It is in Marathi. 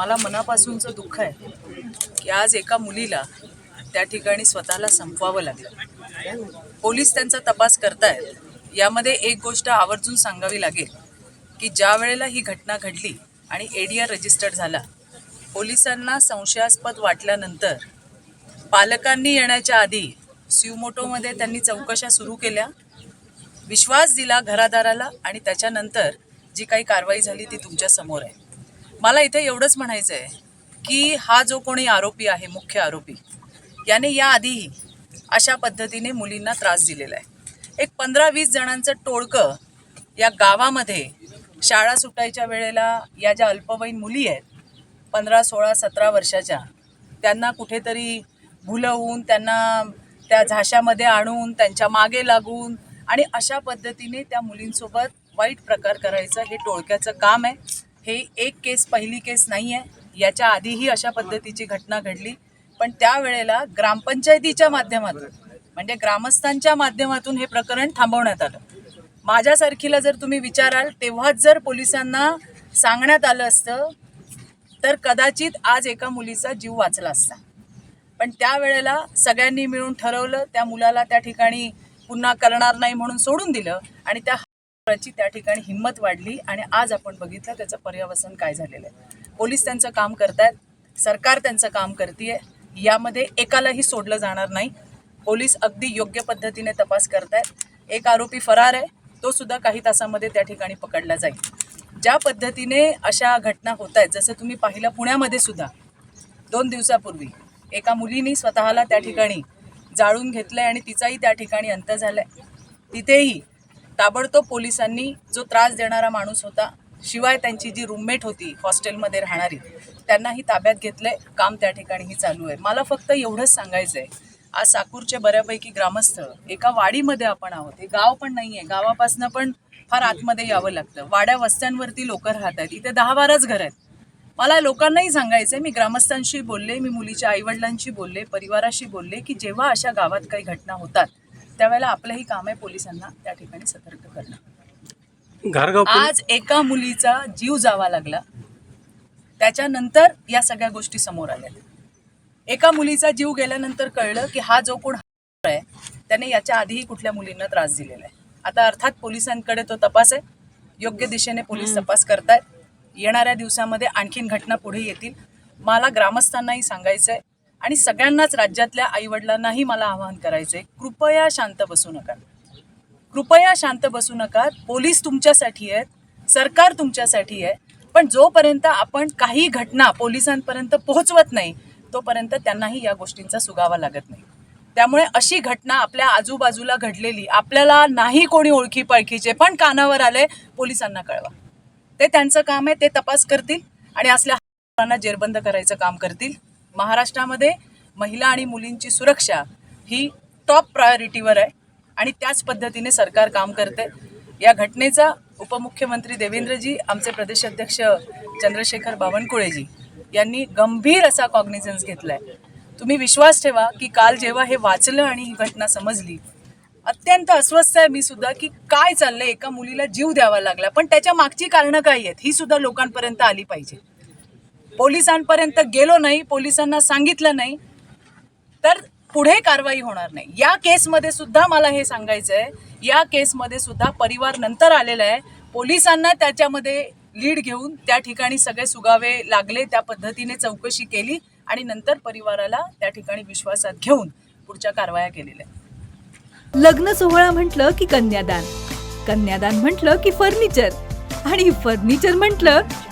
मला मनापासूनचं दुःख आहे की आज एका मुलीला त्या ठिकाणी स्वतःला संपवावं लागलं. पोलीस त्यांचा तपास करतायत. यामध्ये एक गोष्ट आवर्जून सांगावी लागेल की ज्या वेळेला ही घटना घडली आणि एडीआर रजिस्टर्ड झाला पोलिसांना संशयास्पद वाटल्यानंतर पालकांनी येण्याच्या आधी सिवमोटोमध्ये त्यांनी चौकशा सुरू केल्या विश्वास दिला घरादाराला आणि त्याच्यानंतर जी काही कारवाई झाली ती तुमच्यासमोर आहे. मला इथे एवढंच म्हणायचं आहे की हा जो कोणी आरोपी आहे मुख्य आरोपी याने याआधीही अशा पद्धतीने मुलींना त्रास दिलेला आहे. एक पंधरा वीस जणांचं टोळकं या गावामध्ये शाळा सुटायच्या वेळेला या ज्या अल्पवयीन मुली आहेत पंधरा सोळा सतरा वर्षाच्या त्यांना कुठेतरी भुलवून त्यांना त्या झाशामध्ये आणून त्यांच्या मागे लागून आणि अशा पद्धतीने त्या मुलींसोबत वाईट प्रकार करायचं हे टोळक्याचं काम आहे. हे एक केस पहिली केस नाही आहे याच्या आधीही अशा पद्धतीची घटना घडली. पण त्यावेळेला ग्रामपंचायतीच्या माध्यमातून म्हणजे ग्रामस्थांच्या माध्यमातून हे प्रकरण थांबवण्यात आलं. माझ्यासारखीला जर तुम्ही विचाराल तेव्हाच जर पोलिसांना सांगण्यात आलं असतं तर कदाचित आज एका मुलीचा जीव वाचला असता. पण त्यावेळेला सगळ्यांनी मिळून ठरवलं त्या मुलाला त्या ठिकाणी पुन्हा करणार नाही म्हणून सोडून दिलं आणि त्या त्याची त्या ठिकाणी हिंमत वाढली आणि आज आपण बघितलं त्याचं पर्यावसन काय झालेलं आहे. पोलीस त्यांचं काम करतायत सरकार त्यांचं काम करते यामध्ये एकालाही सोडलं जाणार नाही. पोलीस अगदी योग्य पद्धतीने तपास करतायत. एक आरोपी फरार आहे तो सुद्धा काही तासामध्ये त्या ठिकाणी पकडला जाईल. ज्या पद्धतीने अशा घटना होत आहेत जसं तुम्ही पाहिलं पुण्यामध्ये सुद्धा दोन दिवसापूर्वी एका मुलीने स्वतःला त्या ठिकाणी जाळून घेतलंय आणि तिचाही त्या ठिकाणी अंत झालाय. तिथेही ताबडतोब पोलिसांनी जो त्रास देणारा माणूस होता शिवाय त्यांची जी रूममेट होती हॉस्टेलमध्ये राहणारी त्यांनाही ताब्यात घेतलंय काम त्या ठिकाणीही चालू आहे. मला फक्त एवढंच सांगायचं आहे आज साकूरचे बऱ्यापैकी ग्रामस्थ एका वाडीमध्ये आपण आहोत. हे गाव पण नाही आहे गावापासनं पण फार आतमध्ये यावं लागतं. वाड्या वस्त्यांवरती लोक राहत आहेत इथे दहा बाराच घर आहेत. मला लोकांनाही सांगायचं आहे मी ग्रामस्थांशी बोलले मी मुलीच्या आईवडिलांशी बोलले परिवाराशी बोलले की जेव्हा अशा गावात काही घटना होतात त्यावेळेला आपलंही काम आहे पोलिसांना त्या ठिकाणी सतर्क करणं. आज एका मुलीचा जीव जावा लागला. त्याच्यानंतर या सगळ्या गोष्टी समोर आल्या. एका मुलीचा जीव गेल्यानंतर कळलं की हा जो कोण आहे त्याने याच्या आधीही कुठल्या मुलींना त्रास दिलेला आहे. आता अर्थात पोलिसांकडे तो तपास आहे. योग्य दिशेने पोलीस तपास करतायत. येणाऱ्या दिवसामध्ये आणखीन घटना पुढे येतील. मला ग्रामस्थांनाही सांगायचं आहे आणि सगळ्यांनाच राज्यातल्या आईवडिलांनाही मला आवाहन करायचं आहे कृपया शांत बसू नका. कृपया शांत बसू नका. पोलीस तुमच्यासाठी आहेत सरकार तुमच्यासाठी आहे पण जोपर्यंत आपण काही घटना पोलिसांपर्यंत पोहोचवत नाही तोपर्यंत त्यांनाही या गोष्टींचा सुगावा लागत नाही. त्यामुळे अशी घटना आपल्या आजूबाजूला घडलेली आपल्याला नाही कोणी ओळखी पळखीचे पण कानावर आले पोलिसांना कळवा. ते त्यांचं काम आहे ते तपास करतील आणि असल्या जेरबंद करायचं काम करतील. महाराष्ट्रामध्ये महिला आणि मुलींची सुरक्षा ही टॉप प्रायोरिटीवर आहे आणि त्याच पद्धतीने सरकार काम करते या घटनेचा उपमुख्यमंत्री देवेंद्रजी आमचे प्रदेशाध्यक्ष चंद्रशेखर बावनकुळेजी यांनी गंभीर असा कॉग्निझन्स घेतलाय. तुम्ही विश्वास ठेवा की काल जेव्हा हे वाचलं आणि ही घटना समजली अत्यंत अस्वस्थ आहे मी सुद्धा की काय चाललंय? एका मुलीला जीव द्यावा लागला. पण त्याच्या मागची कारणं काय आहेत? ही सुद्धा लोकांपर्यंत आली पाहिजे. पोलिसांपर्यंत गेलो नाही पोलिसांना सांगितलं नाही तर पुढे कारवाई होणार नाही. या केसमध्ये सुद्धा मला हे सांगायचं आहे या केसमध्ये सुद्धा परिवार नंतर आलेला आहे. पोलिसांना त्याच्यामध्ये लीड घेऊन त्या ठिकाणी सगळे सुगावे लागले त्या पद्धतीने चौकशी केली आणि नंतर परिवाराला त्या ठिकाणी विश्वासात घेऊन पुढच्या कारवाया केलेल्या लग्न सोहळा म्हटलं की कन्यादान. कन्यादान म्हटलं की फर्निचर. आणि फर्निचर म्हटलं